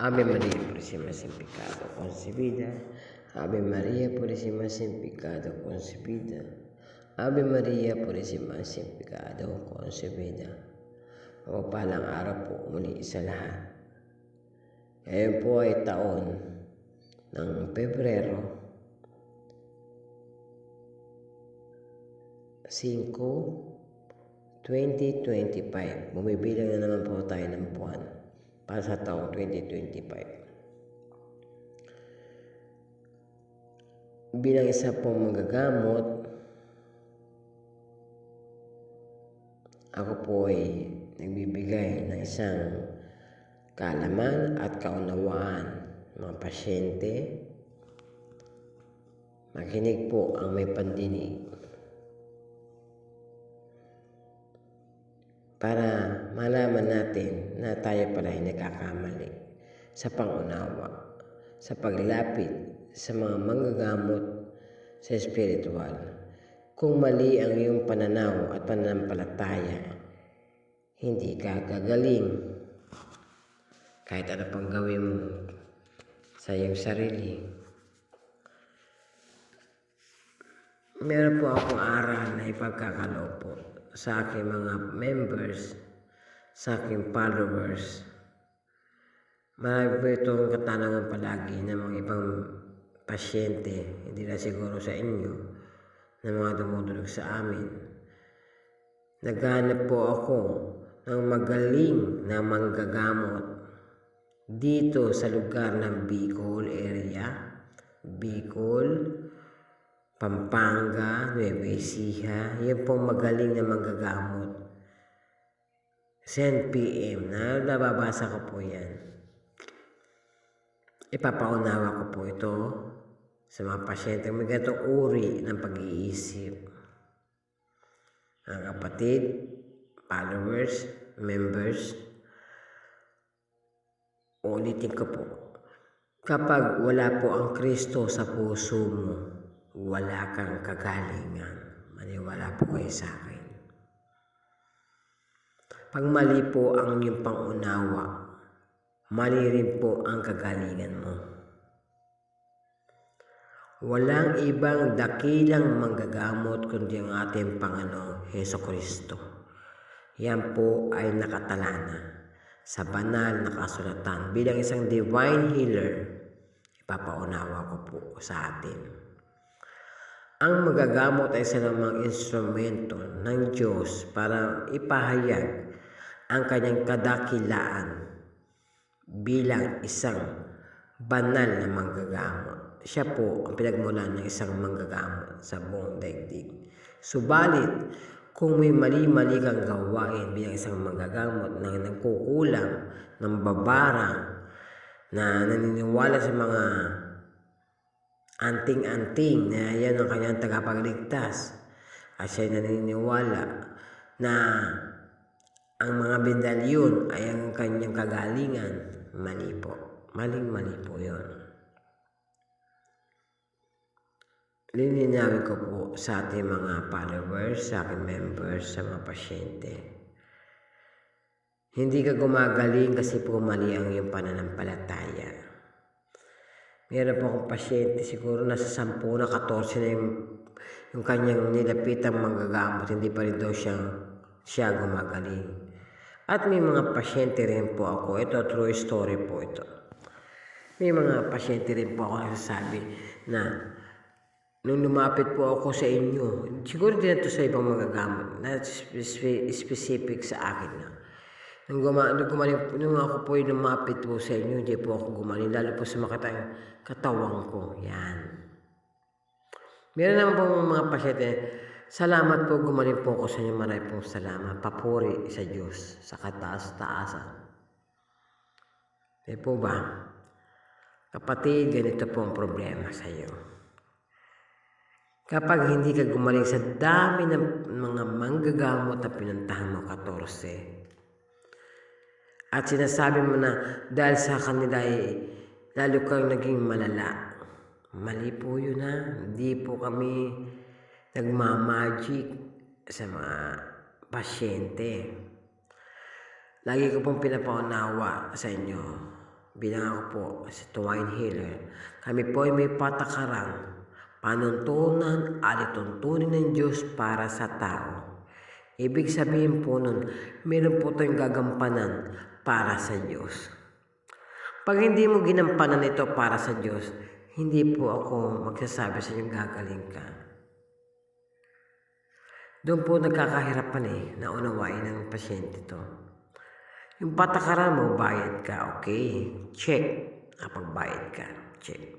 Ave María Purísima sin pecado concebida. Ave María Purísima sin pecado concebida. Ave María Purísima sin pecado concebida. Mapalang araw po muli sa lahat. Ngayon po ay taon ng Pebrero 5, 2025. Bumibilang na naman po tayo ng buwan para sa taong 2025. Bilang isa pong magagamot, ako po ay nagbibigay ng isang kaalaman at kaunawaan mga pasyente. Makinig po ang may pandinig. Para malaman natin na tayo pala ay nagkakamali sa pangunawa, sa paglapit sa mga manggagamot sa espiritual. Kung mali ang iyong pananaw at pananampalataya, hindi ka gagaling. Kahit ano pang gawin mo sa iyong sarili. Meron po akong aral na ipagkakaloob po sa aking mga members, sa aking followers. Marami po itong katanungan palagi ng mga ibang pasyente, hindi na siguro sa inyo, na mga dumudulog sa amin. Naghanap po ako ng magaling na manggagamot dito sa lugar ng Bicol area, Bicol, Pampanga, Nueva Ecija, yan pong magaling na manggagamot. 10 p.m. na nababasa ko po yan. Ipapaunawa ko po ito sa mga pasyente may ganitong uri ng pag-iisip. Mga kapatid, followers, members, ulitin ko po. Kapag wala po ang Kristo sa puso mo, wala kang kagalingan. Maniwala po kayo sa akin. Pag mali po ang iyong pangunawa, mali rin po ang kagalingan mo. Walang ibang dakilang manggagamot kundi ang ating Panginoong Heso Kristo. Yan po ay nakatalana sa banal na kasulatan. Bilang isang divine healer, ipapaunawa ko po sa atin. Ang magagamot ay isa namang instrumento ng Diyos para ipahayag ang kanyang kadakilaan bilang isang banal na manggagamot. Siya po ang pinagmulan ng isang manggagamot sa buong daigdig. Subalit, kung may mali-mali kang gawain bilang isang manggagamot na nagkukulang ng babarang na naniniwala sa mga anting-anting na yan ang kanyang tagapagligtas at siya naniniwala na ang mga bendalyon ay ang kanyang kagalingan, mali po. Maling-mali po yun. Lilinawin ko po sa ating mga followers, sa aking members, sa mga pasyente. Hindi ka gumagaling kasi po mali ang iyong pananampalataya. Meron po akong pasyente, siguro nasa 10 na 14 na yung, yung kanyang nilapitang manggagamot, hindi pa rin daw siya, siya gumagaling. At may mga pasyente rin po ako, ito true story po ito. May mga pasyente rin po ako nagsasabi na nung lumapit po ako sa inyo, siguro din ito sa ibang magagamot, na specific sa akin na. Nung, guma, nung, gumaling, nung ako po yung lumapit po sa inyo, hindi po ako gumaling, lalo po sa makatang katawan ko. Yan. Meron naman po mga pasyente, salamat po, gumaling po ako sa inyo, marami pong salamat. Papuri sa Diyos, sa kataas-taasan. Di po ba? Kapatid, ganito po ang problema sa iyo. Kapag hindi ka gumaling sa dami ng mga manggagamot na pinuntahan mo 14, at sinasabi mo na dahil sa kanila ay lalo kang naging malala. Mali po yun ha. Hindi po kami nagmamagic sa mga pasyente. Lagi ko pong pinapaunawa sa inyo bilang ako po si Tuwain Healer, kami po ay may patakaran, panuntunan, alituntunin ng Diyos para sa tao. Ibig sabihin po nun, meron po tayong gagampanan para sa Diyos. Pag hindi mo ginampanan ito para sa Diyos, hindi po ako magsasabi sa inyo gagaling ka. Doon po nagkakahirapan eh, naunawain ng pasyente to. Yung patakaran mo, bayad ka, okay, check. Nakapagbayad ka, check.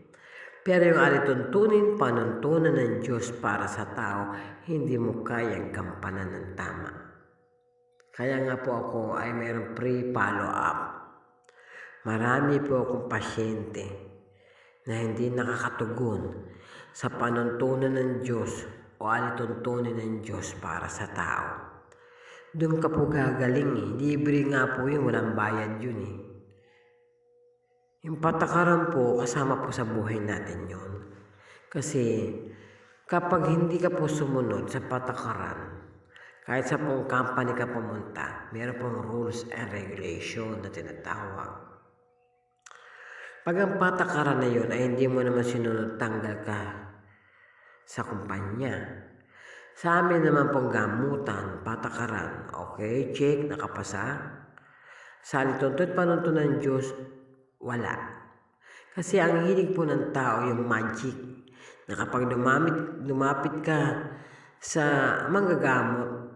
Pero yung alituntunin, panuntunan ng Diyos para sa tao, hindi mo kayang gampanan ng tama. Kaya nga po ako ay mayroong pre-follow-up. Marami po akong pasyente na hindi nakakatugon sa panuntunan ng Diyos o alituntunin ng Diyos para sa tao. Doon ka po gagaling eh. Libre nga po yun, walang bayad yun eh. Yung patakaran po, kasama po sa buhay natin yon. Kasi kapag hindi ka po sumunod sa patakaran, kahit sa pong company ka pumunta, meron pong rules and regulation na tinatawag. Pag ang patakaran na yun ay hindi mo naman sinunod, tanggal ka sa kumpanya. Sa amin naman pong gamutan, patakaran. Okay, check, nakapasa. Sa alituntot panunto ng Diyos, wala. Kasi ang hilig po ng tao yung magic. Na kapag lumapit, lumapit ka sa manggagamot,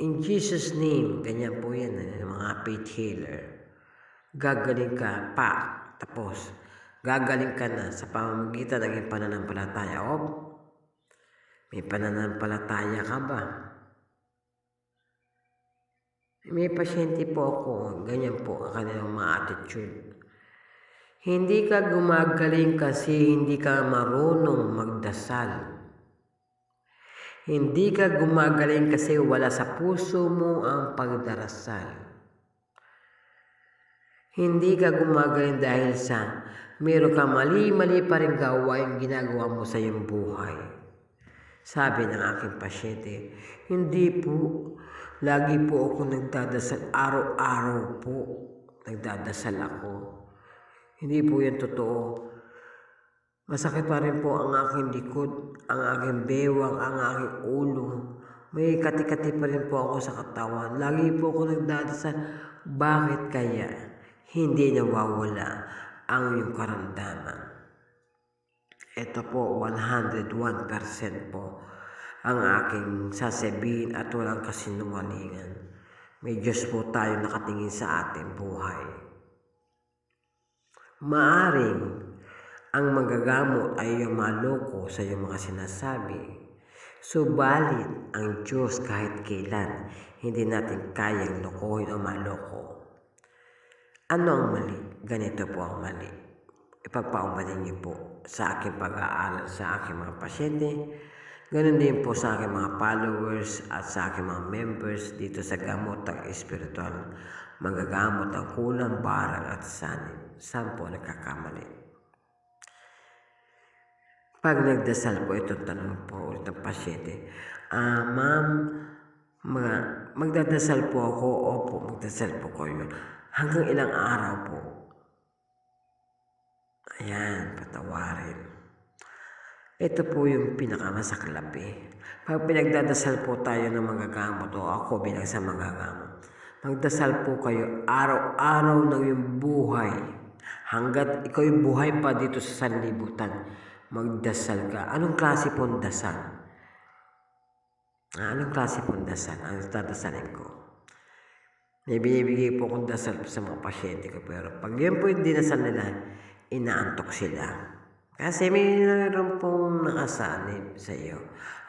in Jesus name, ganyan po yan, eh, mga faith healer. Gagaling ka, pa, tapos, gagaling ka na sa pamamagitan ng pananampalataya. O, may pananampalataya ka ba? May pasyente po ako, ganyan po ang kanilang mga attitude. Hindi ka gumagaling kasi hindi ka marunong magdasal. Hindi ka gumagaling kasi wala sa puso mo ang pagdarasal. Hindi ka gumagaling dahil sa meron ka mali-mali pa rin gawain ginagawa mo sa iyong buhay. Sabi ng aking pasyente, hindi po. Lagi po ako nagdadasal. Araw-araw po nagdadasal ako. Hindi po yan totoo. Masakit pa rin po ang aking likod, ang aking bewang, ang aking ulo. May kati-kati pa rin po ako sa katawan. Lagi po ako nagdadasal. Bakit kaya hindi nawawala ang iyong karamdaman? Ito po, 101% po ang aking sasabihin at walang kasinungalingan. May Diyos po tayo nakatingin sa ating buhay. Maaring ang magagamot ay yung maloko sa iyong mga sinasabi. Subalit ang Diyos kahit kailan hindi natin kayang lokohin o maloko. Ano ang mali? Ganito po ang mali ipagpaumanin niyo po sa aking pag-aaral sa aking mga pasyente. Ganon din po sa aking mga followers at sa aking mga members dito sa gamot ang espiritual. Magagamot ang kulang, barang at sanib. Saan po nagkakamali? Pag nagdasal po itong tanong po ulit ng pasyente, ah, ma'am, mga, magdadasal po ako, opo, magdasal po kayo. Hanggang ilang araw po? Ayan, patawarin. Ito po yung pinakamasaklap eh. Pag pinagdadasal po tayo ng magagamot o ako bilang sa magagamot, magdasal po kayo araw-araw ng yung buhay. Hanggat ikaw buhay pa dito sa sanlibutan, magdasal ka. Anong klase pong dasal? Ah, anong klase pong dasal? Anong dadasalin ko? May binibigay po akong dasal sa mga pasyente ko. Pero pag yun po yung dinasal nila, inaantok sila. Kasi may naroon pong nakasanib sa iyo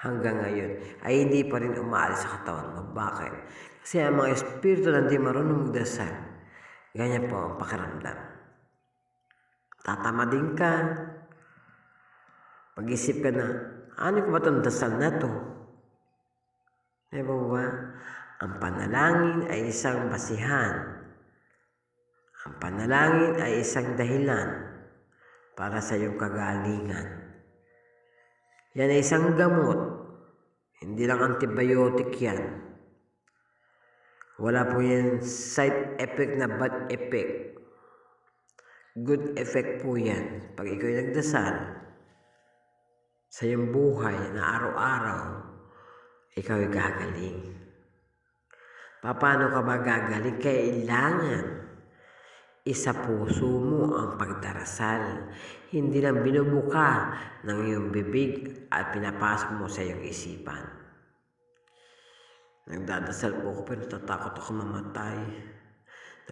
hanggang ngayon ay hindi pa rin umaalis sa katawan mo. Bakit? Kasi ang mga espiritu na hindi marunong magdasal, ganyan po ang pakiramdam. Tatamadin ka. Pag-isip ka na, ano ko ba itong dasal na to? Diba ba? Ang panalangin ay isang basihan. Ang panalangin ay isang dahilan para sa iyong kagalingan. Yan ay isang gamot. Hindi lang antibiotic yan. Wala po yan side effect na bad effect. good effect po yan. Pag ikaw ay nagdasal sa iyong buhay na araw-araw, ikaw ay gagaling. Paano ka ba gagaling? Kailangan isa puso mo ang pagdarasal. Hindi lang binubuka ng iyong bibig at pinapasok mo sa iyong isipan. Nagdadasal po ako pero natatakot ako mamatay.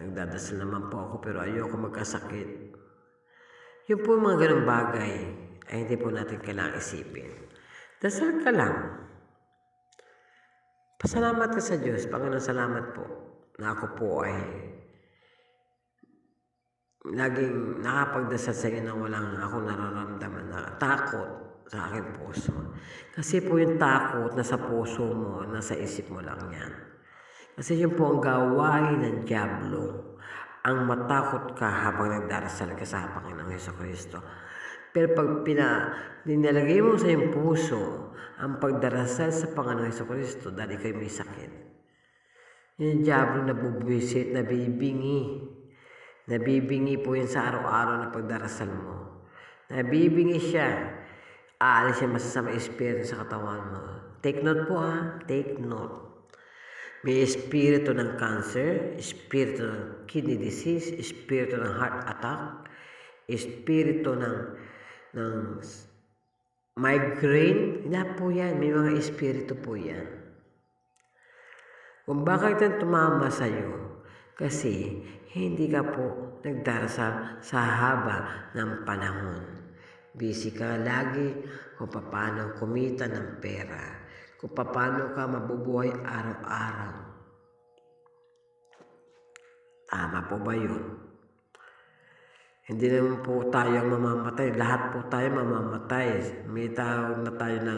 Nagdadasal naman po ako pero ayoko magkasakit. Yung po mga ganong bagay ay hindi po natin kailangang isipin. Dasal ka lang. Pasalamat ka sa Diyos. Panginoon, salamat po na ako po ay laging nakapagdasal sa inyo na walang ako nararamdaman na takot sa aking puso. Kasi po yung takot nasa puso mo, nasa isip mo lang yan. Kasi yun po ang gawain ng Diablo. Ang matakot ka habang nagdarasal ka sa Panginoong Heso Kristo. Pero pag pina, dinalagay mo sa iyong puso ang pagdarasal sa Panginoong Heso Kristo dahil ikaw may sakit. Yung Diablo na bubwisit, nabibingi. Nabibingi po yun sa araw-araw na pagdarasal mo. Nabibingi siya. Aalis siya masasama espiritu sa katawan mo. Take note po ha. Take note. May espiritu ng cancer, espiritu ng kidney disease, espiritu ng heart attack, espiritu ng, ng migraine. Hindi po yan. May mga espiritu po yan. Kung bakit yan tumama sa iyo, kasi hindi ka po nagdarasal sa haba ng panahon. Busy ka lagi kung paano kumita ng pera, kung paano ka mabubuhay araw-araw. Tama po ba yun? Hindi naman po tayo mamamatay. Lahat po tayo mamamatay. May tawag na tayo na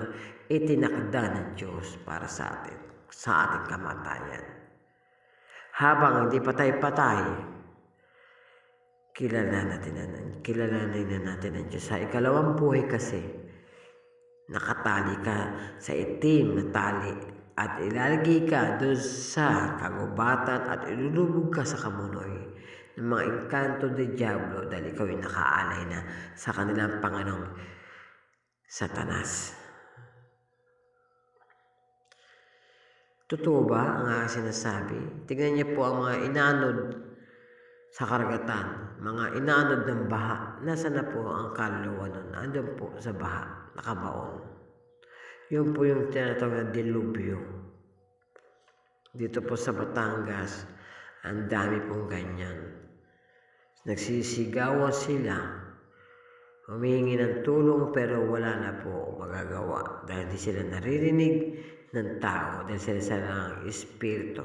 itinakda ng Diyos para sa atin, sa ating kamatayan. Habang hindi patay-patay, kilala natin na, kilalanin na natin ang Diyos. Sa ikalawang buhay kasi, nakatali ka sa itim na tali at ilalagay ka doon sa kagubatan at ilulubog ka sa kamunoy ng mga engkanto de Diablo dahil ikaw ay nakaalay na sa kanilang Panginoong Satanas. Totoo ba ang aking sinasabi? Tignan niyo po ang mga inanod sa karagatan, mga inanod ng baha. Nasa na po ang kaluluwa nun? Andun po sa baha, nakabaon. Yun po yung tinatawag na dilubyo. Dito po sa Batangas, ang dami pong ganyan. Nagsisigawan sila. Humihingi ng tulong pero wala na po magagawa dahil di sila naririnig ng tao dahil sila sa ng espiritu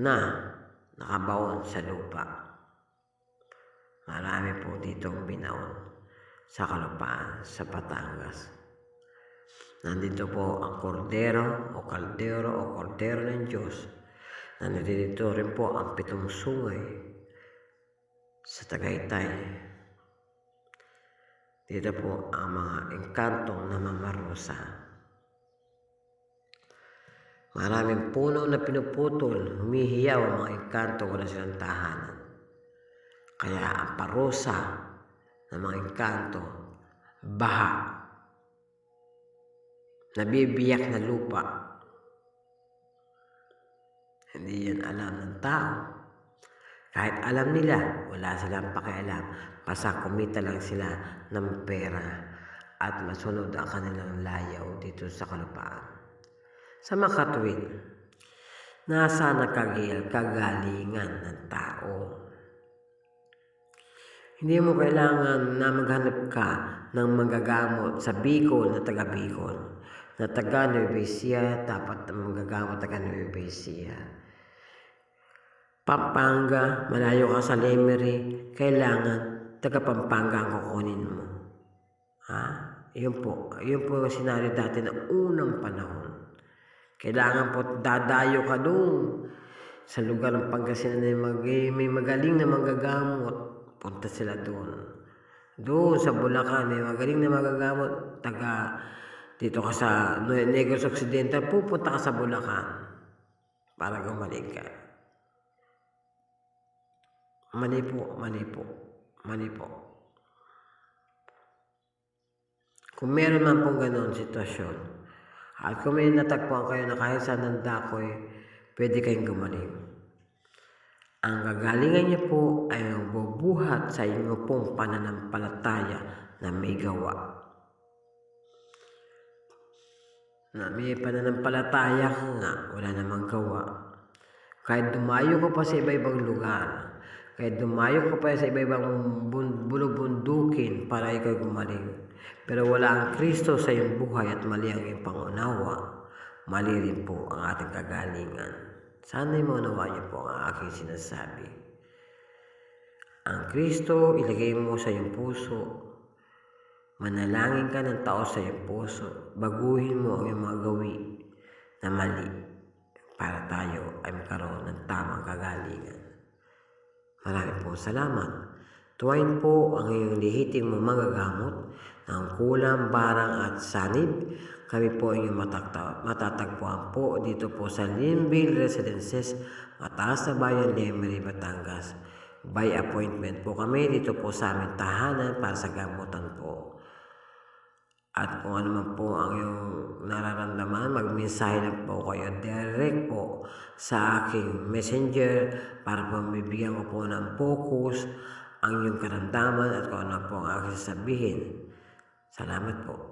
na nakabaon sa lupa. Marami po ditong binaon sa kalupaan sa Batangas. Nandito po ang kordero o kaldero o kordero ng Diyos. Nandito rin po ang pitong sungay sa Tagaytay. Dito po ang mga engkantong namamarusa. Maraming puno na pinuputol, humihiyaw ang mga engkanto, wala silang tahanan. Kaya ang parusa ng mga engkanto, baha, nabibiyak na lupa. Hindi yan alam ng tao. Kahit alam nila, wala silang pakialam. Basta kumita lang sila ng pera at masunod ang kanilang layaw dito sa kalupaan. Sa makatwid, nasa nakagil kagalingan ng tao. Hindi mo kailangan na maghanap ka ng magagamot sa Bicol na taga Bicol na taga Nueva Ecija, dapat magagamot taga Nueva Ecija. Pampanga, malayo ka sa Lemery, kailangan taga Pampanga ang kukunin mo. Ha? Yun po. Yun po yung senaryo dati na unang panahon. Kailangan po dadayo ka doon sa lugar ng Pangasinan na mag may magaling na magagamot. Punta sila doon. Doon sa Bulacan, may magaling na magagamot. Taga dito ka sa Negros Occidental, pupunta ka sa Bulacan para gumaling ka. Mali po, mali po. Mali po. Kung meron man pong ganoon sitwasyon, at kung may natagpuan kayo na kahit saan ng dakoy, pwede kayong gumaling. Ang gagalingan niyo po ay magbubuhat sa inyo pong pananampalataya na may gawa. Na may pananampalataya ka nga, wala namang gawa. Kahit dumayo ka pa sa iba-ibang lugar, kahit dumayo ka pa sa iba-ibang bun- bulubundukin para ikaw gumaling, pero wala ang Kristo sa iyong buhay at mali ang iyong pangunawa, mali rin po ang ating kagalingan. Sana'y maunawa niyo po ang aking sinasabi. Ang Kristo, ilagay mo sa iyong puso. Manalangin ka ng tao sa iyong puso. Baguhin mo ang iyong mga gawi na mali para tayo ay magkaroon ng tamang kagalingan. Maraming po salamat. Tuwain po ang iyong lihiting mga magagamot ng kulang, barang at sanib. Kami po ang iyong matakta, matatagpuan po dito po sa Linville Residences, Mataas na Bayan, Lemery, Batangas. By appointment po kami dito po sa aming tahanan para sa gamutan po. At kung ano man po ang iyong nararamdaman, magmensahe lang po kayo direct po sa aking messenger para po mabibigyan ko po ng focus ang iyong karamdaman at kung ano po ang aking sasabihin. Salamat po.